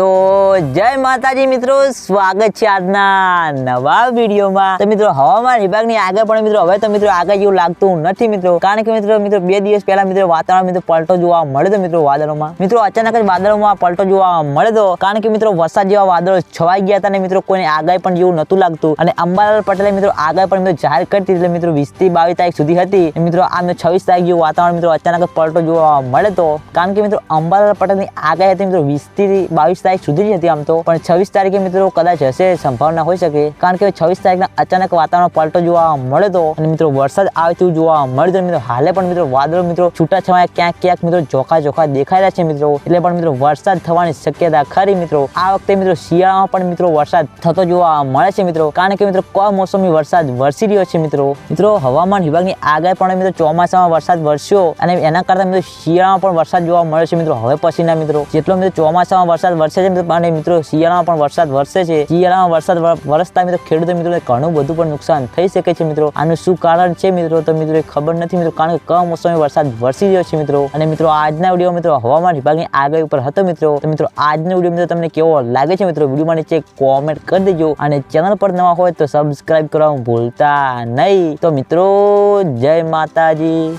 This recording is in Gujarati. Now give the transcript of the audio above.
તો જય માતાજી મિત્રો, સ્વાગત છે આજના નવા વિડીયોમાં. તો મિત્રો, હવામાન વિભાગની આગળ પણ મિત્રો, હવે તો મિત્રો આગળ જેવું લાગતું નથી મિત્રો. કારણ કે મિત્રો મિત્રો બે દિવસ પહેલા મિત્રો વાતાવરણ મિત્રો પલટો જોવા મળે તો મિત્રો વાદળોમાં. મિત્રો, અચાનક જ વાદળોમાં પલટો જોવા મળે તો કારણ કે મિત્રો, વરસાદ જેવા વાદળો છવાઈ ગયા હતા અને મિત્રો, કોઈને આગાહી પણ જેવું નતું લાગતું. અને અંબાલાલ પટેલે મિત્રો આગાહી પણ મિત્રો જાહેર કરતી એટલે મિત્રો વીસથી બાવીસ તારીખ સુધી હતી. મિત્રો, આ છવ્વીસ તારીખ જેવું વાતાવરણ મિત્રો અચાનક પલટો જોવા મળે તો કારણ કે મિત્રો, અંબાલાલ પટેલની આગાહી હતી મિત્રો વીસથી બાવીસ તારીખ સુધી જ હતી આમ તો. પણ છવ્વીસ તારીખે મિત્રો કદાચ હશે સંભાવના હોઈ શકે. કારણ કે છવ્વીસ તારીખના અચાનક વાતાવરણ પલટો જોવા મળે તો અને મિત્રો વરસાદ આવે તેવું જોવા મળે તો મિત્રો હાલે પણ મિત્રો વાદળો મિત્રો છૂટા છવાયા ક્યાંક ક્યાંક મિત્રો ચોખા ચોખા દેખાઈ રહ્યા છે મિત્રો. એટલે પણ મિત્રો વરસાદ થવાની શક્યતા ખરી મિત્રો. આ વખતે મિત્રો શિયાળામાં પણ મિત્રો વરસાદ થતો જોવા મળે છે મિત્રો. કારણ કે મિત્રો કમોસમી વરસાદ વરસી રહ્યો છે મિત્રો? મિત્રો હવામાન વિભાગની આગાહી પણ મિત્રો ચોમાસામાં વરસાદ વરસ્યો અને એના કરતા મિત્રો શિયાળામાં પણ વરસાદ જોવા મળે છે મિત્રો. હવે પછીના મિત્રો. જેટલો મિત્રો ચોમાસામાં વરસાદ વરસે છે મિત્રો અને મિત્રો. શિયાળામાં પણ વરસાદ વરસે છે. શિયાળામાં વરસાદ વરસતા મિત્રો ખેડૂતો મિત્રો ઘણું બધું પણ નુકસાન થઈ શકે છે મિત્રો. આનું શું કારણ છે મિત્રો તો મિત્રો ખબર નથી મિત્રો, કારણ કે કમોસમી વરસાદ વરસી રહ્યો છે મિત્રો. અને મિત્રો આજના વીડિયો મિત્રો હવામાન વિભાગની આગાહી ઉપર હતો મિત્રો. તો મિત્રો આજનો વીડિયો મિત્રો તમને કેવો લાગે છે મિત્રો? વિડીયોમાં નીચે કોમેન્ટ કરી દેજો. અને ચેનલ પર નવા હોય તો સબસ્ક્રાઈબ કરવાનું ભૂલતા નહીં. તો મિત્રો, જય માતાજી.